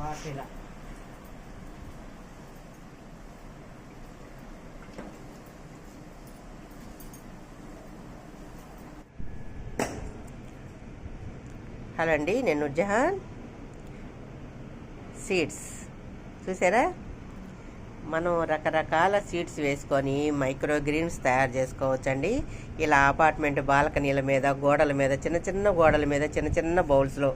Water hello అండి నేను Jahan seeds. చూసారా? మనం రకరకాల సీడ్స్ వేసుకొని మైక్రో గ్రీన్స్ తయారు చేసుకోవచ్చండి. ఇలా అపార్ట్మెంట్ బాల్కనీల మీద గోడల మీద చిన్న చిన్న గోడల మీద చిన్న చిన్న బౌల్స్లో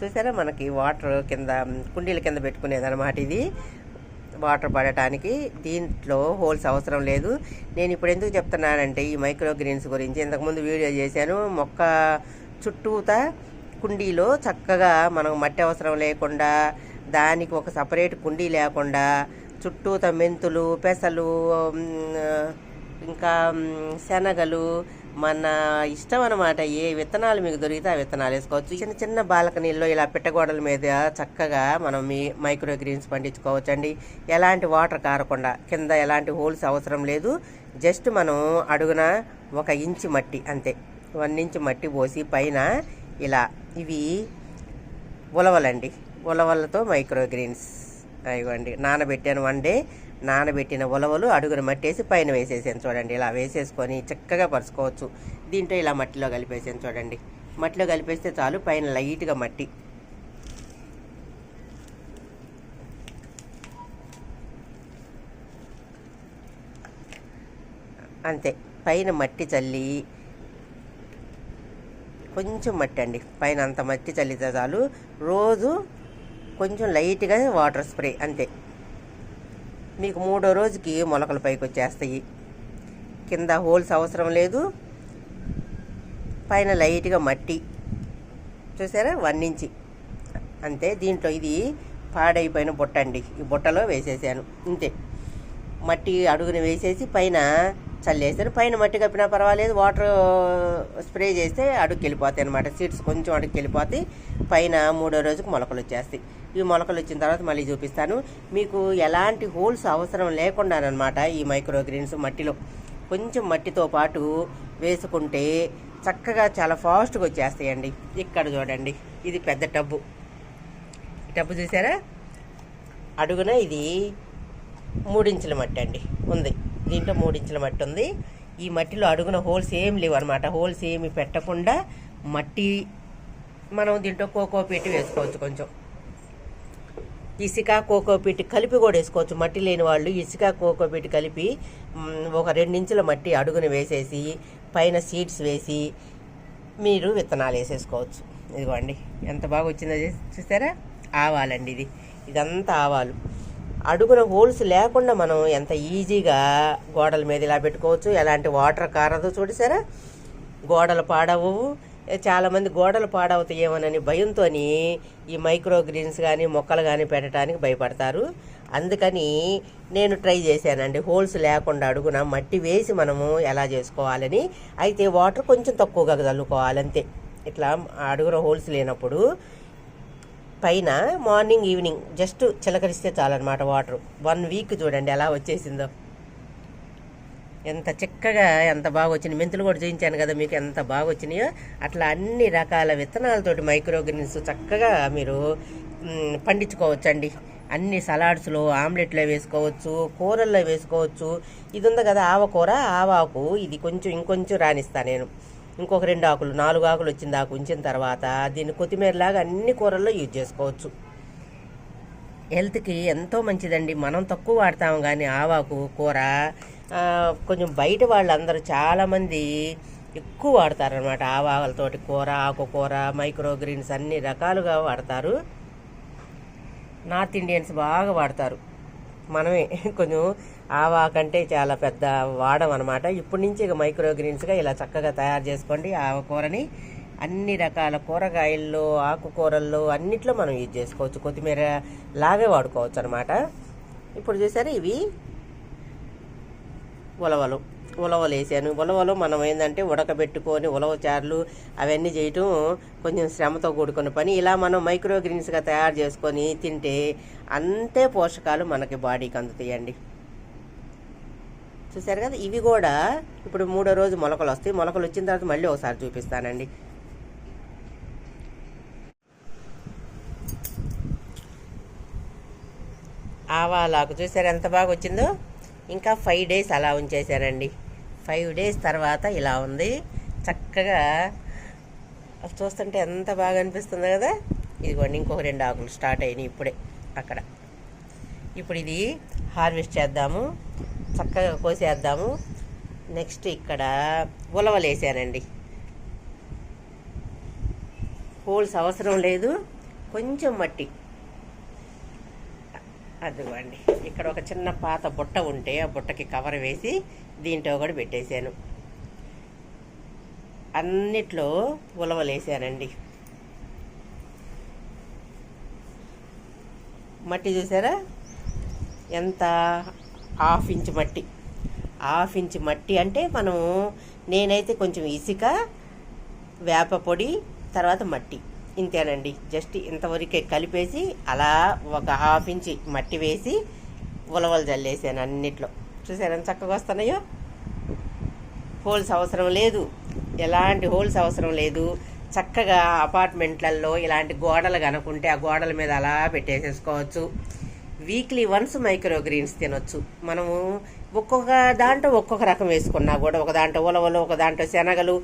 చూసారా మనకి వాటర్ కింద కుండీల కింద పెట్టుకునేది అనమాట ఇది. వాటర్ పడటానికి దీంట్లో హోల్స్ అవసరం లేదు. నేను ఇప్పుడు ఎందుకు చెప్తున్నానంటే ఈ మైక్రో గ్రీన్స్ గురించి. ఇంతకుముందు వీడియో చేశాను. మొక్క చుట్టూతా కుండీలో చక్కగా మనం మట్టి అవసరం లేకుండా దానికి ఒక సపరేట్ కుండీ లేకుండా చుట్టూత మెంతులు పెసలు ఇంకా శనగలు మన ఇష్టం అనమాట ఏ విత్తనాలు మీకు దొరికితే ఆ విత్తనాలు వేసుకోవచ్చు. చిన్న చిన్న బాల్కనీల్లో ఇలా పిట్టగోడల మీద చక్కగా మనం మీ మైక్రో గ్రీన్స్ పండించుకోవచ్చండి. ఎలాంటి వాటర్ కారకుండా కింద ఎలాంటి హోల్స్ అవసరం లేదు. జస్ట్ మనం అడుగున ఒక ఇంచు మట్టి అంతే. వన్ ఇంచ్ మట్టి పోసి పైన ఇలా ఇవి ఉలవలండి. ఉలవలతో మైక్రో గ్రీన్స్. ఇవ్వండి. నానబెట్టాను వన్ డే. నానబెట్టిన ఉలవలు అడుగున మట్టేసి పైన వేసేసాను చూడండి. ఇలా వేసేసుకొని చక్కగా పరుచుకోవచ్చు. దీంట్లో ఇలా మట్టిలో కలిపేసాను చూడండి. మట్టిలో కలిపేస్తే చాలు పైన లైట్గా మట్టి. అంతే. పైన మట్టి చల్లి కొంచెం మట్టి అండి. పైన అంత మట్టి చల్లితే చాలు రోజు కొంచెం లైట్గా వాటర్ స్ప్రే అంతే. మీకు మూడో రోజుకి మొలకలు పైకి వచ్చేస్తాయి కింద హోల్స్ అవసరం లేదు. పైన లైట్గా మట్టి. చూసారా? One inch. అంతే. దీంట్లో ఇది పాడైపోయిన బుట్ట అండి. ఈ బుట్టలో వేసేసాను. అంతే మట్టి అడుగున వేసేసి పైన చల్లేసాను పైన మట్టి కప్పినా పర్వాలేదు వాటర్ uh, స్ప్రే చేస్తే అడుగుకి వెళ్ళిపోతాయి అనమాట సీడ్స్ కొంచెం అడుగుకి వెళ్ళిపోతాయి పైన మూడో రోజుకు మొలకలు వచ్చేస్తాయి. ఈ మొలకలు వచ్చిన తర్వాత మళ్ళీ చూపిస్తాను. మీకు ఎలాంటి హోల్స్ అవసరం లేకుండానమాట ఈ మైక్రోగ్రీన్స్ మట్టిలో. కొంచెం మట్టితో పాటు వేసుకుంటే చక్కగా చాలా ఫాస్ట్గా వచ్చేస్తాయండి. ఇక్కడ చూడండి ఇది పెద్ద టబ్బు. టబ్బు చూసారా? అడుగున ఇది మూడించుల మట్టి అండి. ఉంది. దీంట్లో మూడించుల మట్టి ఉంది. ఈ మట్టిలో అడుగున హోల్స్ ఏం లేవు అనమాట హోల్స్ ఏమి పెట్టకుండా మట్టి మనం దీంట్లో కోకో పెట్టి వేసుకోవచ్చు కొంచెం. ఇసుక కోకో పెట్టి కలిపి కూడా వేసుకోవచ్చు. మట్టి లేని వాళ్ళు ఇసుక కోకో పెట్టి కలిపి ఒక రెండించుల మట్టి అడుగున వేసేసి పైన సీడ్స్ వేసి మీరు విత్తనాలు వేసేసుకోవచ్చు. ఇదిగోండి ఎంత బాగా వచ్చిందో చూసారా? ఆవాలండి ఇది. ఇదంతా ఆవాలు. అడుగున హోల్స్ లేకుండా మనం ఎంత ఈజీగా గోడల మీద ఇలా పెట్టుకోవచ్చు ఎలాంటి వాటర్ కారదు చూడసారా గోడలు పాడవు చాలామంది గోడలు పాడవుతాయేమోనని భయంతో ఈ మైక్రో గ్రీన్స్ కానీ మొక్కలు కానీ పెట్టడానికి భయపడతారు. అందుకని నేను ట్రై చేశానండి. హోల్స్ లేకుండా అడుగున మట్టి వేసి మనము ఎలా చేసుకోవాలని. అయితే వాటర్ కొంచెం తక్కువగా చల్లుకోవాలంతే. ఇట్లా అడుగున హోల్స్ లేనప్పుడు పైన మార్నింగ్ ఈవినింగ్ జస్ట్ చిలకరిస్తే చాలన్నమాట వాటర్. వన్ వీక్ చూడండి ఎలా వచ్చేసిందో. ఎంత చక్కగా ఎంత బాగా వచ్చింది మెంతులు కూడా చూపించాను కదా మీకు ఎంత బాగా వచ్చినాయో అట్లా అన్ని రకాల విత్తనాలతోటి మైక్రోగ్రీన్స్ చక్కగా మీరు పండించుకోవచ్చండి. అన్ని సలాడ్స్లో ఆమ్లెట్లో వేసుకోవచ్చు కూరల్లో వేసుకోవచ్చు. ఇది ఉంది కదా ఆవకూర. ఆవాకు ఇది కొంచెం ఇంకొంచెం రానిస్తా నేను. ఇంకొక రెండు ఆకులు నాలుగు ఆకులు వచ్చింది దాకా ఉంచిన తర్వాత దీన్ని కొత్తిమీరలాగా అన్ని కూరల్లో యూజ్ చేసుకోవచ్చు. హెల్త్కి ఎంతో మంచిదండి. మనం తక్కువ వాడతాం కానీ ఆవాకు కూర కొంచెం బయట వాళ్ళందరూ చాలామంది ఎక్కువ వాడతారనమాట ఆవాలతోటి కూర ఆకుకూర మైక్రో గ్రీన్స్ అన్ని రకాలుగా వాడతారు. నార్త్ ఇండియన్స్ బాగా వాడతారు. మనమే కొంచెం ఆవా కంటే చాలా పెద్ద వాడం అనమాట ఇప్పటి నుంచి ఇక మైక్రో గ్రీన్స్గా ఇలా చక్కగా తయారు చేసుకోండి. ఆవకూరని అన్ని రకాల కూరగాయల్లో ఆకుకూరల్లో అన్నిట్లో మనం యూజ్ చేసుకోవచ్చు. కొత్తిమీర లాగే వాడుకోవచ్చు అనమాట ఇప్పుడు చూసారా ఇవి? ఉలవలు. ఉలవలు వేసాను. ఉలవలు మనం ఏంటంటే ఉడకబెట్టుకొని ఉలవ చారులు అవన్నీ చేయటం కొంచెం శ్రమతో కూడుకున్న పని. ఇలా మనం మైక్రో గ్రీన్స్గా తయారు చేసుకొని తింటే అంతే పోషకాలు మనకి బాడీకి అందుతాయండి. చూసారు కదా? ఇవి కూడా ఇప్పుడు మూడో రోజు మొలకలు వస్తాయి. మొలకలు వచ్చిన తర్వాత మళ్ళీ ఒకసారి చూపిస్తానండి. ఆవాలాకు చూసారు ఎంత బాగా వచ్చిందో? ఇంకా ఫైవ్ డేస్ అలా ఉంచేసానండి ఫైవ్ డేస్ తర్వాత ఇలా ఉంది. చక్కగా చూస్తుంటే ఎంత బాగా అనిపిస్తుంది కదా? ఇదిగోండి ఇంకొక రెండు ఆకులు స్టార్ట్ అయినాయి ఇప్పుడే అక్కడ. ఇప్పుడు ఇది హార్వెస్ట్ చేద్దాము. చక్కగా కోసేద్దాము. నెక్స్ట్ ఇక్కడ ఉలవలు వేసానండి. హోల్స్ అవసరం లేదు. కొంచెం మట్టి. అదిగోండి. ఇక్కడ ఒక చిన్న పాత బుట్ట ఉంటే ఆ బుట్టకి కవర్ వేసి దీంట్లో కూడా పెట్టేశాను. అన్నిట్లో ఉలవలేసానండి మట్టి చూసారా? ఎంత హాఫ్ ఇంచ్ మట్టి. హాఫ్ ఇంచ్ మట్టి అంటే మనము నేనైతే కొంచెం ఇసుక వేప పొడి తర్వాత మట్టి. ఇంతేనండి. జస్ట్ ఇంతవరకే కలిపేసి అలా ఒక హాఫ్ ఇంచ్ మట్టి వేసి ఉలవలు జల్లేసాను అన్నిట్లో. చూసారా ఎంత చక్కగా వస్తున్నాయో? హోల్స్ అవసరం లేదు. ఎలాంటి హోల్స్ అవసరం లేదు. చక్కగా అపార్ట్మెంట్లలో ఇలాంటి గోడలు కనుకుంటే ఆ గోడల మీద అలా పెట్టేసేసుకోవచ్చు. వీక్లీ వన్స్ మైక్రోగ్రీన్స్ తినొచ్చు. మనము ఒక్కొక్క దాంట్లో ఒక్కొక్క రకం వేసుకున్నా కూడా ఒక దాంట్లో ఉలవలు ఒక దాంట్లో శనగలు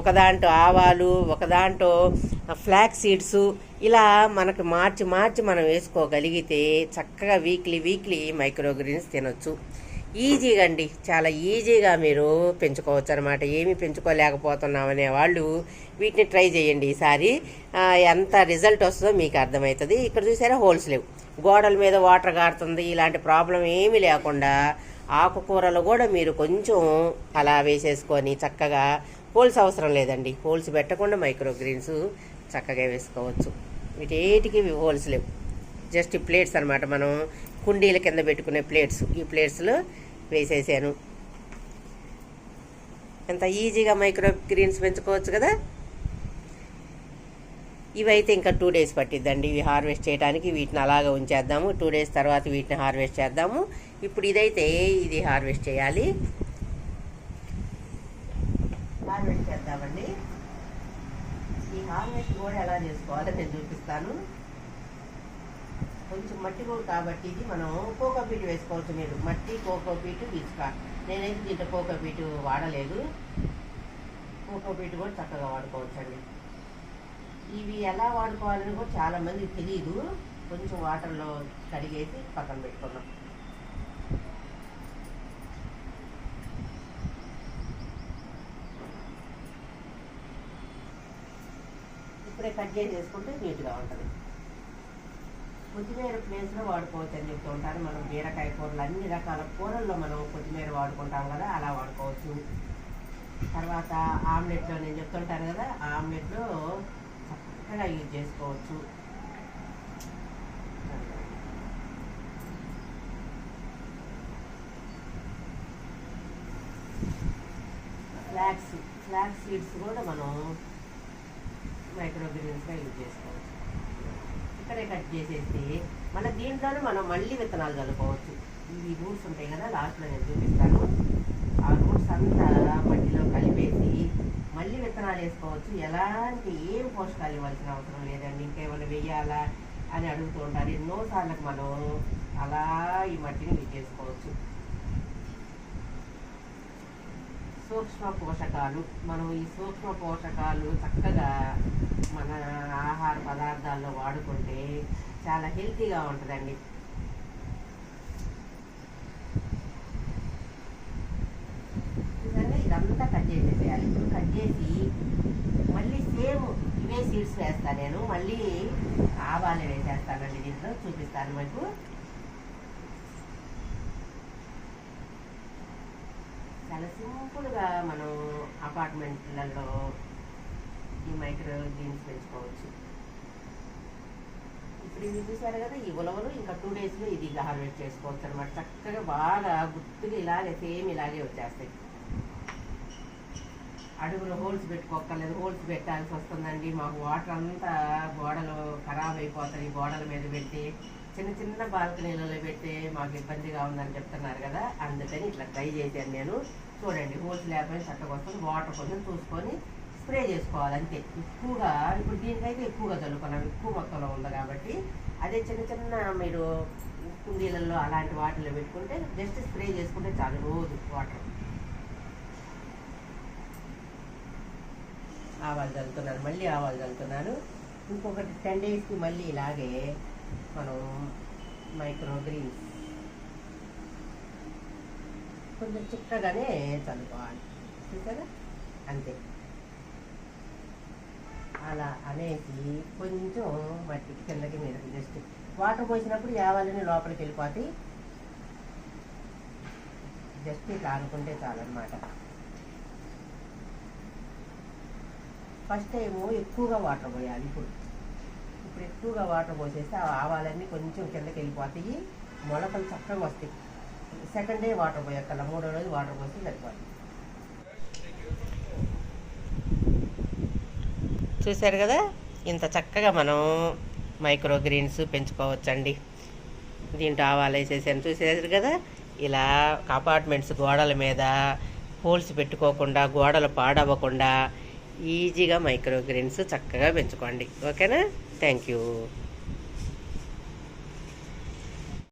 ఒక దాంట్లో ఆవాలు ఒక దాంట్లో ఫ్లాక్ సీడ్స్ ఇలా మనకు మార్చి మార్చి మనం వేసుకోగలిగితే చక్కగా వీక్లీ వీక్లీ మైక్రోగ్రీన్స్ తినొచ్చు. ఈజీగా అండి. చాలా ఈజీగా మీరు పెంచుకోవచ్చు అనమాట ఏమీ పెంచుకోలేకపోతున్నాం అనే వాళ్ళు వీటిని ట్రై చేయండి ఈసారి. ఎంత రిజల్ట్ వస్తుందో మీకు అర్థమవుతుంది. ఇక్కడ చూసారా హోల్స్ లేవు. గోడల మీద వాటర్ కారుతుంది ఇలాంటి ప్రాబ్లం ఏమీ లేకుండా ఆకుకూరలు కూడా మీరు కొంచెం అలా వేసేసుకొని చక్కగా హోల్స్ అవసరం లేదండి. హోల్స్ పెట్టకుండా మైక్రోగ్రీన్స్ చక్కగా వేసుకోవచ్చు. వీటేటికి హోల్స్ లేవు. జస్ట్ ప్లేట్స్ అనమాట మనం. కుండీల కింద పెట్టుకునే ప్లేట్స్. ఈ ప్లేట్స్లో వేసేసాను. ఎంత ఈజీగా మైక్రో గ్రీన్స్ పెంచుకోవచ్చు కదా? ఇవైతే ఇంకా టూ డేస్ పట్టిద్దండి ఇవి హార్వెస్ట్ చేయడానికి వీటిని అలాగా ఉంచేద్దాము. టూ డేస్ తర్వాత వీటిని హార్వెస్ట్ చేద్దాము. ఇప్పుడు ఇదైతే ఇది హార్వెస్ట్ చేయాలి. హార్వెస్ట్ చేద్దామండి. ఈ హార్వెస్ట్ కూడా ఎలా చేసుకోవాలో నేను చూపిస్తాను. కొంచెం మట్టి కూడా కాబట్టి ఇది మనం కోకోపీట్ వేసుకోవచ్చు మీరు. మట్టి కోకోపీట్ ఇసుక నేనైతే దీంట్లో కోకోపీట్ వాడలేదు. కోకోపీట్ కూడా చక్కగా వాడుకోవచ్చు అండి ఇవి ఎలా వాడుకోవాలని కూడా చాలా మందికి తెలియదు కొంచెం వాటర్లో కడిగేసి పక్కన పెట్టుకున్నాం ఇప్పుడే కట్ చేసేసుకుంటే నీట్గా ఉంటుంది. కొత్తిమీర ప్లేస్లో వాడుకోవచ్చు అని చెప్తూ ఉంటారు. మనం బీరకాయ కూరలు అన్ని రకాల కూరల్లో మనం కొత్తిమీర వాడుకుంటాం కదా అలా వాడుకోవచ్చు. తర్వాత ఆమ్లెట్లో నేను చెప్తుంటాను కదా ఆమ్లెట్లో చక్కగా యూజ్ చేసుకోవచ్చు? ఫ్లాక్స్ ఫ్లాక్స్ సీడ్స్ కూడా మనం మైక్రోగ్రీన్స్గా యూజ్ చేసుకోవచ్చు. ఇక్కడే కట్ చేసేసి మన దీంట్లోనే మనం మళ్ళీ విత్తనాలు చల్లుకోవచ్చు ఇవి రూట్స్ ఉంటాయి కదా లాస్ట్లో నేను చూపిస్తాను. ఆ రూట్స్ అంతా మట్టిలో కలిపేసి మళ్ళీ విత్తనాలు వేసుకోవచ్చు. ఎలాంటి ఏం పోషకాలు ఇవ్వాల్సిన అవసరం లేదండి. ఇంకేమైనా వెయ్యాలా అని అడుగుతూ ఉంటారు. ఎన్నో సార్లకు మనం అలా ఈ మట్టిని విచ్చేసుకోవచ్చు సూక్ష్మ పోషకాలు. మనం ఈ సూక్ష్మ పోషకాలు చక్కగా మన ఆహార పదార్థాల్లో వాడుకుంటే చాలా హెల్తీగా ఉంటుందండి చూసారా ఇదంతా కట్ చేసేసేయాలి ఇప్పుడు కట్ చేసి మళ్ళీ సేమ్ ఇవే సీడ్స్ వేస్తాను నేను. మళ్ళీ ఆవాలు వేసేస్తానండి దీంట్లో. చూపిస్తాను మీకు. చాలా సింపుల్గా మనం అపార్ట్మెంట్లలో ఈ మైక్రో గ్రీన్స్ పెంచుకోవచ్చు. ఇప్పుడు ఇవి చూసారు కదా ఈ ఉలవలు ఇంకా టూ డేస్లో ఇది హార్వెస్ట్ చేసుకోవచ్చు అనమాట చక్కగా బాగా గుర్తుగా ఇలాగే సేమ్ ఇలాగే వచ్చేస్తాయి. అడుగులో హోల్స్ పెట్టుకోక్కర్లేదు హోల్స్ పెట్టాల్సి వస్తుందండి. మాకు వాటర్ అంతా గోడలు ఖరాబ్ అయిపోతాయి గోడల మీద పెట్టి చిన్న చిన్న బాల్కనీలలో పెట్టి మాకు ఇబ్బందిగా ఉందని చెప్తున్నారు కదా. అందుకని ఇట్లా ట్రై చేశాను నేను. చూడండి హోల్స్ లేకపోయినా చట్టకొస్తుంది వాటర్ కొంచెం చూసుకొని స్ప్రే చేసుకోవాలి అంతే. ఎక్కువగా ఇప్పుడు దీనికైతే ఎక్కువగా చల్లుకున్నాం. ఎక్కువ మొత్తంలో ఉంది కాబట్టి అదే చిన్న చిన్న మీరు కుండీలలో అలాంటి వాటిలో పెట్టుకుంటే జస్ట్ స్ప్రే చేసుకుంటే చాలు రోజు వాటర్. ఆవాలు చల్లుతున్నాను మళ్ళీ ఆవాలు చల్లుతున్నాను ఇంకొకటి టెన్ డేస్కి మళ్ళీ ఇలాగే మనం మైక్రోగ్రీన్స్ కొంచెం చిక్కగానే చల్లుకోవాలి. చూసారా? అంతే. అలా అనేసి కొంచెం మట్టి కిందకి మీద జస్ట్ వాటర్ పోసినప్పుడు యావాలని లోపలికి వెళ్ళిపోతాయి. జస్ట్ ఇట్లా అనుకుంటే చాలన్నమాట. ఫస్ట్ టైము ఎక్కువగా వాటర్ పోయాలి ఇప్పుడు. ఇప్పుడు ఎక్కువగా వాటర్ పోసేస్తే ఆ ఆవాలన్నీ కొంచెం కిందకి వెళ్ళిపోతాయి. మొలకలు చక్కగా వస్తాయి. సెకండ్ డే వాటర్ పోయక్కల మూడో రోజు వాటర్ పోసి సరిపోతుంది. చూశారు కదా? ఇంత చక్కగా మనం మైక్రో గ్రీన్స్ పెంచుకోవచ్చండి. దీంట్లో ఆవాలు వేసేసాను. చూసేసారు కదా? ఇలా అపార్ట్మెంట్స్ గోడల మీద హోల్స్ పెట్టుకోకుండా గోడలు పాడవ్వకుండా ఈజీగా మైక్రోగ్రీన్స్ చక్కగా పెంచుకోండి. ఓకేనా? Thank you.